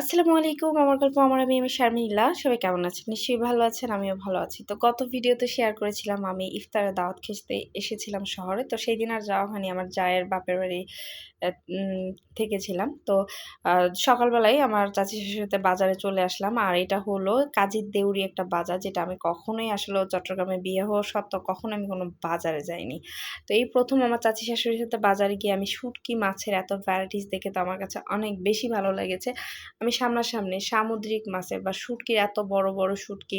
আসসালামু আলাইকুম, আমার গল্প আমার আমি আমি শারমিলা, সবাই কেমন আছেন? নিশ্চয়ই ভালো আছেন, আমিও ভালো আছি। তো গত ভিডিওতে শেয়ার করেছিলাম, আমি ইফতারে দাওয়াত খেতে এসেছিলাম শহরে, তো সেই দিন আর যাওয়া হয়নি, আমার জায়ের বাপের বাড়ি থেকেছিলাম। তো সকালবেলায় আমার চাচি শাশুড়িতে বাজারে চলে আসলাম, আর এটা হলো কাজীর দেউরি একটা বাজার, যেটা আমি কখনোই আসলে চট্টগ্রামে বিয়ে হওয়া সত্ত্বেও কখনো আমি কোনো বাজারে যাইনি। তো এই প্রথম আমার চাচি শাশুড়ির সাথে বাজারে গিয়ে আমি শুটকি মাছের এত ভ্যারাইটিস দেখে তো আমার কাছে অনেক বেশি ভালো লেগেছে। আমি সামনাসামনি সামুদ্রিক মাছের বা শুটকির এত বড় বড় শুটকি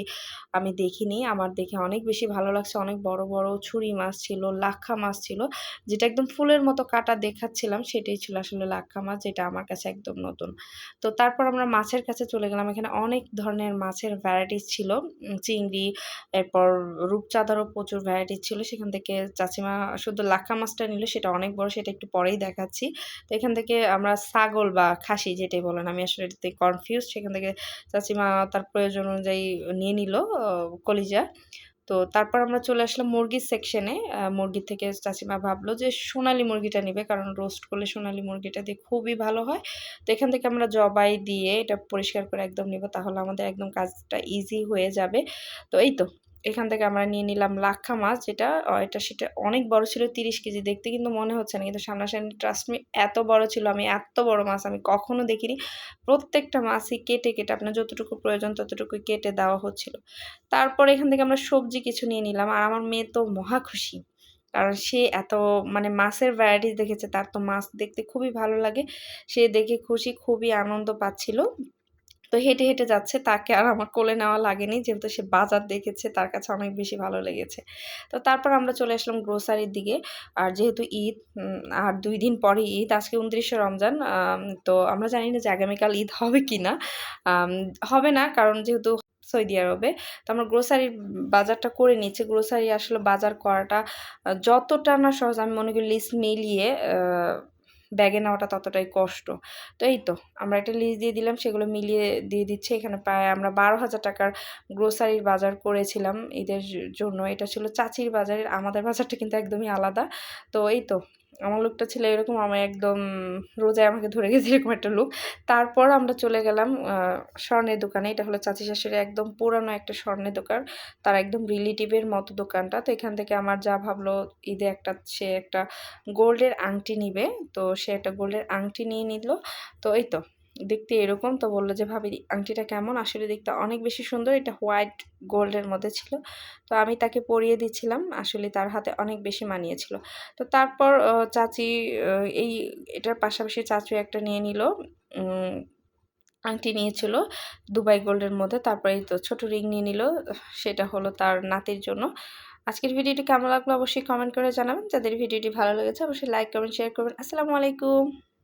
আমি দেখিনি। আমার দেখে অনেক বেশি ভালো লাগছে। অনেক বড় বড় ছুরি মাছ ছিল, লাক্ষা মাছ ছিল, যেটা একদম ফুলের মতো কাটা দেখাচ্ছিলাম। সেটাই ছিল আসলে লাক্ষা মাছ, যেটা আমার কাছে একদম নতুন। তো তারপর আমরা মাছের কাছে চলে গেলাম। এখানে অনেক ধরনের মাছের ভ্যারাইটিস ছিল। চিংড়ি, এরপর রূপচাঁদারও প্রচুর ভ্যারাইটিস ছিল। সেখান থেকে চাচিমা শুধু লাক্ষা মাছটা নিল, সেটা অনেক বড়, সেটা একটু পরেই দেখাচ্ছি। তো এখান থেকে আমরা ছাগল বা খাসি যেটাই বলেন, আমি আসলে এটাতে কনফিউজ সেখান থেকে চাচিমা তার প্রয়োজন অনুযায়ী নিয়ে নিল কলিজা। তো তারপর আমরা চলে আসলাম মুরগির সেকশনে মুরগি থেকে চাচিমা ভাবলো যে সোনালি মুরগিটা নেবে, কারণ রোস্ট করলে সোনালি মুরগিটা দিয়ে খুবই ভালো হয়। তো এখান থেকে আমরা জবাই দিয়ে এটা পরিষ্কার করে একদম নিব, তাহলে আমাদের একদম কাজটা ইজি হয়ে যাবে। তো এই তো। এখান থেকে আমরা নিয়ে নিলাম লাক্ষা মাছ, যেটা এটা সেটা অনেক বড় ছিল, তিরিশ কেজি। দেখতে কিন্তু মনে হচ্ছে না, কিন্তু সামনাসামনি ট্রাস্ট মি এত বড় ছিল। আমি এত বড় মাছ আমি কখনো দেখিনি। প্রত্যেকটা মাছই কেটে কেটে আপনার যতটুকু প্রয়োজন ততটুকু কেটে দেওয়া হচ্ছিল। তারপর এখান থেকে আমরা সবজি কিছু নিয়ে নিলাম, আর আমার মেয়ে তো মহা খুশি। কারণ সে এত মানে মাছের ভ্যারাইটিস দেখেছে, তার তো মাছ দেখতে খুবই ভালো লাগে। সে দেখে খুশি, খুবই আনন্দ পাচ্ছিল। তো হেঁটে হেঁটে যাচ্ছে। তাকে আর আমার কোলে নেওয়া লাগেনি। যেহেতু সে বাজার দেখেছে, তার কাছে অনেক বেশি ভালো লেগেছে। তো তারপর আমরা চলে আসলাম গ্রোসারির দিকে। আর যেহেতু ঈদ আর দুই দিন পরে ঈদ, আজকে উনত্রিশে রমজান তো আমরা জানি না যে আগামীকাল ঈদ হবে কি না হবে না, কারণ যেহেতু সৌদি আরবে। তো আমরা গ্রোসারির বাজারটা করে নিচ্ছি। গ্রোসারি আসলে বাজার করাটা যতটা না সহজ, আমি মনে করি লিস্ট মিলিয়ে ব্যাগে নেওয়াটা ততটাই কষ্ট। তো এই তো, আমরা একটা লিস্ট দিয়ে দিলাম, সেগুলো মিলিয়ে দিয়ে দিচ্ছে। এখানে প্রায় আমরা বারো হাজার টাকার গ্রোসারির বাজার করেছিলাম। ঈদের জন্য এটা ছিল চাচির বাজারের, আমাদের বাজারটা কিন্তু একদমই আলাদা। তো এই তো আমার লুকটা ছিল এরকম আমার একদম রোজায় আমাকে ধরে গেছে এরকম একটা লুক তারপর আমরা চলে গেলাম স্বর্ণের দোকানে। এটা হলো চাচি শাশুড়ি একদম পুরানো একটা স্বর্ণের দোকান। তার একদম রিলেটিভের মতো দোকানটা। তো এখান থেকে আমার যা ভাবলো, ঈদে একটা, সে একটা গোল্ডের আংটি নিবে। তো সে একটা গোল্ডের আংটি নিয়ে নিল। তো এই তো। দেখতে এরকম। তো বলল যে, ভাবি, আংটিটা কেমন? আসলে দেখতে অনেক বেশি সুন্দর। এটা হোয়াইট গোল্ডের মধ্যে ছিল। তো আমি তাকে পরিয়ে দিচ্ছিলাম। আসলে তার হাতে অনেক বেশি মানিয়েছিল। তো তারপর চাচি এই, এটার পাশাপাশি চাচু একটা নিয়ে নিল। আংটি নিয়েছিল দুবাই গোল্ডের মধ্যে। তারপরে তো ছোটো রিং নিয়ে নিল। সেটা হলো তার নাতির জন্য। আজকের ভিডিওটি কেমন লাগল অবশ্যই কমেন্ট করে জানাবেন। যাদের ভিডিওটি ভালো লেগেছে, অবশ্যই লাইক করবেন শেয়ার করবেন। আসসালামু আলাইকুম।